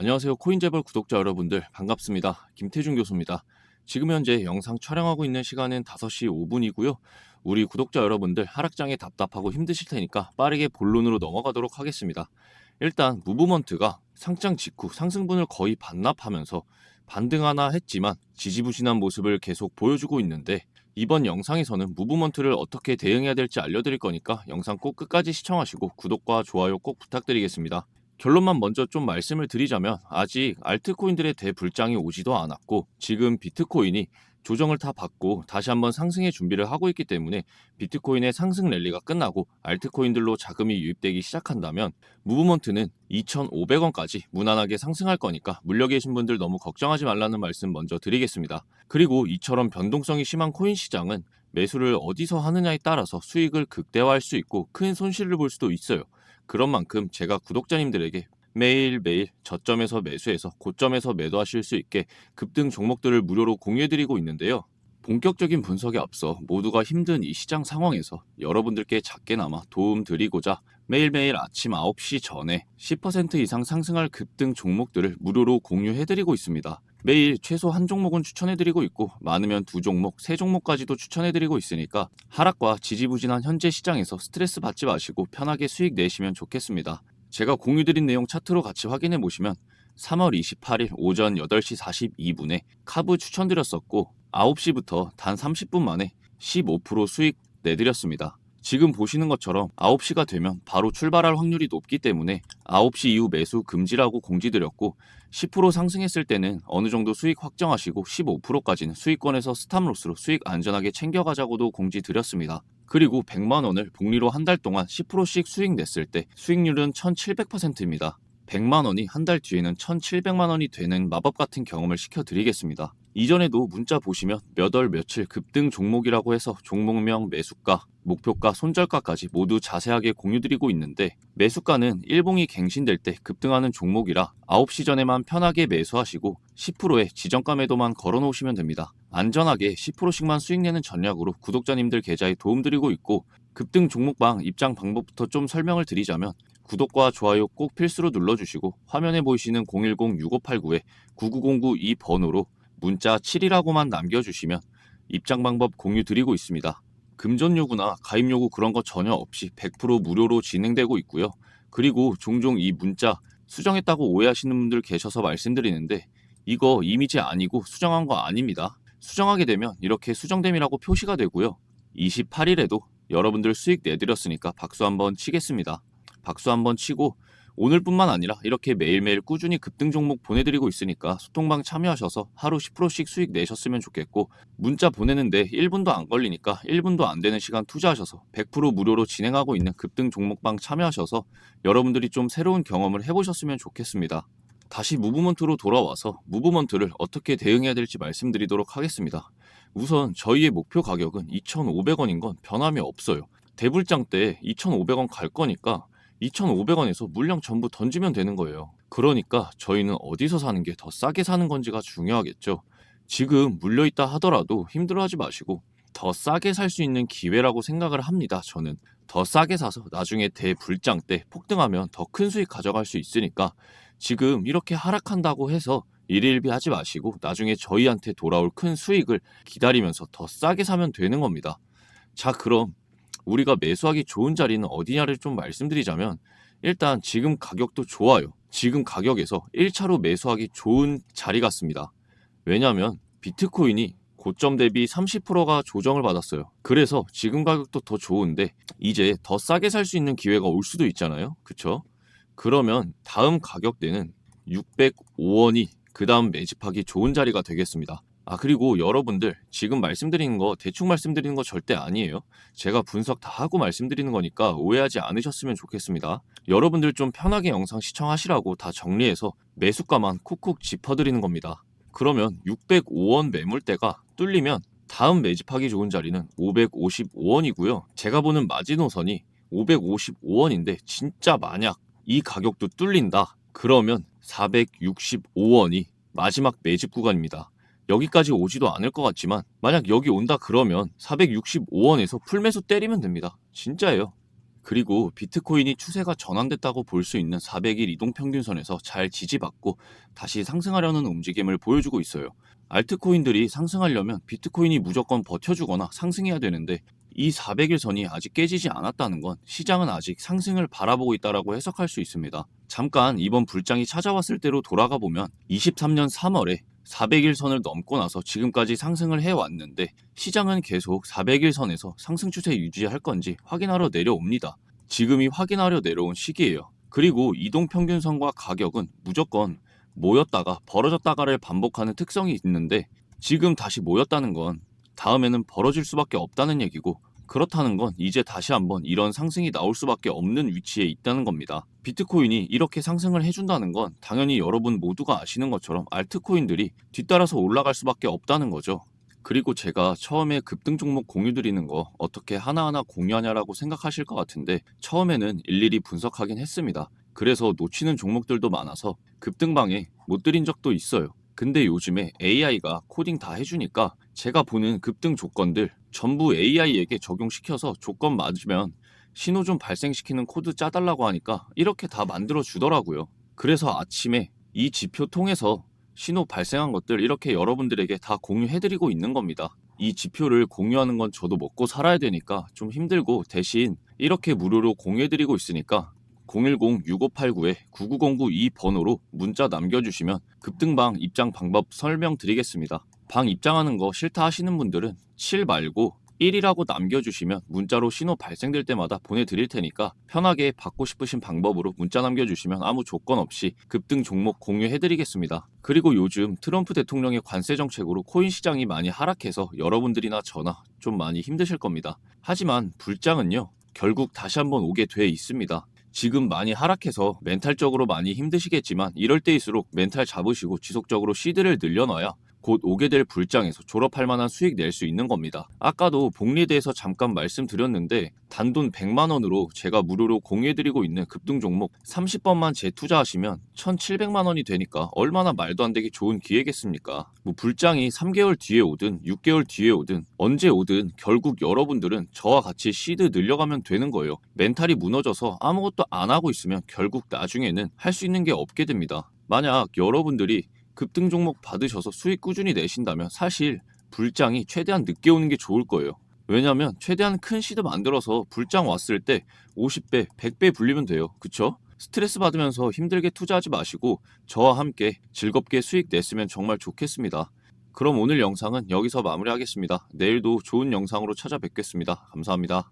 안녕하세요. 코인재벌 구독자 여러분들 반갑습니다. 김태준 교수입니다. 지금 현재 영상 촬영하고 있는 시간은 5시 5분이고요. 우리 구독자 여러분들 하락장에 답답하고 힘드실 테니까 빠르게 본론으로 넘어가도록 하겠습니다. 일단 무브먼트가 상장 직후 상승분을 거의 반납하면서 반등하나 했지만 지지부진한 모습을 계속 보여주고 있는데 이번 영상에서는 무브먼트를 어떻게 대응해야 될지 알려드릴 거니까 영상 꼭 끝까지 시청하시고 구독과 좋아요 꼭 부탁드리겠습니다. 결론만 먼저 좀 말씀을 드리자면 아직 알트코인들의 대불장이 오지도 않았고 지금 비트코인이 조정을 다 받고 다시 한번 상승의 준비를 하고 있기 때문에 비트코인의 상승 랠리가 끝나고 알트코인들로 자금이 유입되기 시작한다면 무브먼트는 2,500원까지 무난하게 상승할 거니까 물려 계신 분들 너무 걱정하지 말라는 말씀 먼저 드리겠습니다. 그리고 이처럼 변동성이 심한 코인 시장은 매수를 어디서 하느냐에 따라서 수익을 극대화할 수 있고 큰 손실을 볼 수도 있어요. 그런 만큼 제가 구독자님들에게 매일매일 저점에서 매수해서 고점에서 매도하실 수 있게 급등 종목들을 무료로 공유해드리고 있는데요. 본격적인 분석에 앞서 모두가 힘든 이 시장 상황에서 여러분들께 작게나마 도움 드리고자 매일매일 아침 9시 전에 10% 이상 상승할 급등 종목들을 무료로 공유해드리고 있습니다. 매일 최소 한 종목은 추천해드리고 있고 많으면 두 종목, 세 종목까지도 추천해드리고 있으니까 하락과 지지부진한 현재 시장에서 스트레스 받지 마시고 편하게 수익 내시면 좋겠습니다. 제가 공유드린 내용 차트로 같이 확인해 보시면 3월 28일 오전 8시 42분에 카브 추천드렸었고 9시부터 단 30분 만에 15% 수익 내드렸습니다. 지금 보시는 것처럼 9시가 되면 바로 출발할 확률이 높기 때문에 9시 이후 매수 금지라고 공지드렸고 10% 상승했을 때는 어느 정도 수익 확정하시고 15%까지는 수익권에서 스탑로스로 수익 안전하게 챙겨가자고도 공지드렸습니다. 그리고 100만 원을 복리로 한 달 동안 10%씩 수익 냈을 때 수익률은 1700%입니다. 100만 원이 한 달 뒤에는 1700만 원이 되는 마법 같은 경험을 시켜드리겠습니다. 이전에도 문자 보시면 몇 월 며칠 급등 종목이라고 해서 종목명 매수가, 목표가, 손절가까지 모두 자세하게 공유드리고 있는데 매수가는 일봉이 갱신될 때 급등하는 종목이라 9시 전에만 편하게 매수하시고 10%의 지정가 매도만 걸어놓으시면 됩니다. 안전하게 10%씩만 수익 내는 전략으로 구독자님들 계좌에 도움드리고 있고 급등 종목방 입장 방법부터 좀 설명을 드리자면 구독과 좋아요 꼭 필수로 눌러주시고 화면에 보이시는 010-6589-9909이 번호로 문자 7이라고만 남겨주시면 입장 방법 공유 드리고 있습니다. 금전 요구나 가입 요구 그런 거 전혀 없이 100% 무료로 진행되고 있고요. 그리고 종종 이 문자 수정했다고 오해하시는 분들 계셔서 말씀드리는데 이거 이미지 아니고 수정한 거 아닙니다. 수정하게 되면 이렇게 수정됨이라고 표시가 되고요. 28일에도 여러분들 수익 내드렸으니까 박수 한번 치겠습니다. 박수 한번 치고 오늘뿐만 아니라 이렇게 매일매일 꾸준히 급등 종목 보내드리고 있으니까 소통방 참여하셔서 하루 10%씩 수익 내셨으면 좋겠고 문자 보내는데 1분도 안 걸리니까 1분도 안 되는 시간 투자하셔서 100% 무료로 진행하고 있는 급등 종목방 참여하셔서 여러분들이 좀 새로운 경험을 해보셨으면 좋겠습니다. 다시 무브먼트로 돌아와서 무브먼트를 어떻게 대응해야 될지 말씀드리도록 하겠습니다. 우선 저희의 목표 가격은 2,500원인 건 변함이 없어요. 대불장 때 2,500원 갈 거니까 2,500원에서 물량 전부 던지면 되는 거예요. 그러니까 저희는 어디서 사는 게 더 싸게 사는 건지가 중요하겠죠. 지금 물려있다 하더라도 힘들어하지 마시고 더 싸게 살 수 있는 기회라고 생각을 합니다. 저는 더 싸게 사서 나중에 대불장 때 폭등하면 더 큰 수익 가져갈 수 있으니까 지금 이렇게 하락한다고 해서 일일비 하지 마시고 나중에 저희한테 돌아올 큰 수익을 기다리면서 더 싸게 사면 되는 겁니다. 자, 그럼 우리가 매수하기 좋은 자리는 어디냐를 좀 말씀드리자면 일단 지금 가격도 좋아요. 지금 가격에서 1차로 매수하기 좋은 자리 같습니다. 왜냐하면 비트코인이 고점 대비 30%가 조정을 받았어요. 그래서 지금 가격도 더 좋은데 이제 더 싸게 살 수 있는 기회가 올 수도 있잖아요. 그쵸? 그러면 다음 가격대는 605원이 그 다음 매집하기 좋은 자리가 되겠습니다. 아, 그리고 여러분들 지금 말씀드리는 거 대충 말씀드리는 거 절대 아니에요. 제가 분석 다 하고 말씀드리는 거니까 오해하지 않으셨으면 좋겠습니다. 여러분들 좀 편하게 영상 시청하시라고 다 정리해서 매수가만 쿡쿡 짚어드리는 겁니다. 그러면 605원 매물대가 뚫리면 다음 매집하기 좋은 자리는 555원이고요. 제가 보는 마지노선이 555원인데 진짜 만약 이 가격도 뚫린다. 그러면 465원이 마지막 매집 구간입니다. 여기까지 오지도 않을 것 같지만 만약 여기 온다 그러면 465원에서 풀매수 때리면 됩니다. 진짜예요. 그리고 비트코인이 추세가 전환됐다고 볼 수 있는 400일 이동평균선에서 잘 지지받고 다시 상승하려는 움직임을 보여주고 있어요. 알트코인들이 상승하려면 비트코인이 무조건 버텨주거나 상승해야 되는데 이 400일 선이 아직 깨지지 않았다는 건 시장은 아직 상승을 바라보고 있다라고 해석할 수 있습니다. 잠깐 이번 불장이 찾아왔을 때로 돌아가 보면 23년 3월에 400일 선을 넘고 나서 지금까지 상승을 해왔는데 시장은 계속 400일 선에서 상승 추세 유지할 건지 확인하러 내려옵니다. 지금이 확인하려 내려온 시기예요. 그리고 이동평균선과 가격은 무조건 모였다가 벌어졌다가를 반복하는 특성이 있는데 지금 다시 모였다는 건 다음에는 벌어질 수밖에 없다는 얘기고 그렇다는 건 이제 다시 한번 이런 상승이 나올 수밖에 없는 위치에 있다는 겁니다. 비트코인이 이렇게 상승을 해준다는 건 당연히 여러분 모두가 아시는 것처럼 알트코인들이 뒤따라서 올라갈 수밖에 없다는 거죠. 그리고 제가 처음에 급등 종목 공유 드리는 거 어떻게 하나하나 공유하냐라고 생각하실 것 같은데 처음에는 일일이 분석하긴 했습니다. 그래서 놓치는 종목들도 많아서 급등방에 못 드린 적도 있어요. 근데 요즘에 AI가 코딩 다 해주니까 제가 보는 급등 조건들 전부 AI에게 적용시켜서 조건 맞으면 신호 좀 발생시키는 코드 짜달라고 하니까 이렇게 다 만들어 주더라고요. 그래서 아침에 이 지표 통해서 신호 발생한 것들 이렇게 여러분들에게 다 공유해드리고 있는 겁니다. 이 지표를 공유하는 건 저도 먹고 살아야 되니까 좀 힘들고 대신 이렇게 무료로 공유해드리고 있으니까 010-6589-9909이 번호로 문자 남겨주시면 급등방 입장 방법 설명드리겠습니다. 방 입장하는 거 싫다 하시는 분들은 7 말고 1이라고 남겨주시면 문자로 신호 발생될 때마다 보내드릴 테니까 편하게 받고 싶으신 방법으로 문자 남겨주시면 아무 조건 없이 급등 종목 공유해드리겠습니다. 그리고 요즘 트럼프 대통령의 관세 정책으로 코인 시장이 많이 하락해서 여러분들이나 저나 좀 많이 힘드실 겁니다. 하지만 불장은요 결국 다시 한번 오게 돼 있습니다. 지금 많이 하락해서 멘탈적으로 많이 힘드시겠지만 이럴 때일수록 멘탈 잡으시고 지속적으로 시드를 늘려놔야 곧 오게 될 불장에서 졸업할 만한 수익 낼 수 있는 겁니다. 아까도 복리에 대해서 잠깐 말씀드렸는데 단돈 100만 원으로 제가 무료로 공유해드리고 있는 급등 종목 30번만 재투자하시면 1,700만 원이 되니까 얼마나 말도 안 되게 좋은 기회겠습니까? 뭐 불장이 3개월 뒤에 오든 6개월 뒤에 오든 언제 오든 결국 여러분들은 저와 같이 시드 늘려가면 되는 거예요. 멘탈이 무너져서 아무것도 안 하고 있으면 결국 나중에는 할 수 있는 게 없게 됩니다. 만약 여러분들이 급등 종목 받으셔서 수익 꾸준히 내신다면 사실 불장이 최대한 늦게 오는 게 좋을 거예요. 왜냐면 최대한 큰 시드 만들어서 불장 왔을 때 50배, 100배 불리면 돼요. 그쵸? 스트레스 받으면서 힘들게 투자하지 마시고 저와 함께 즐겁게 수익 냈으면 정말 좋겠습니다. 그럼 오늘 영상은 여기서 마무리하겠습니다. 내일도 좋은 영상으로 찾아뵙겠습니다. 감사합니다.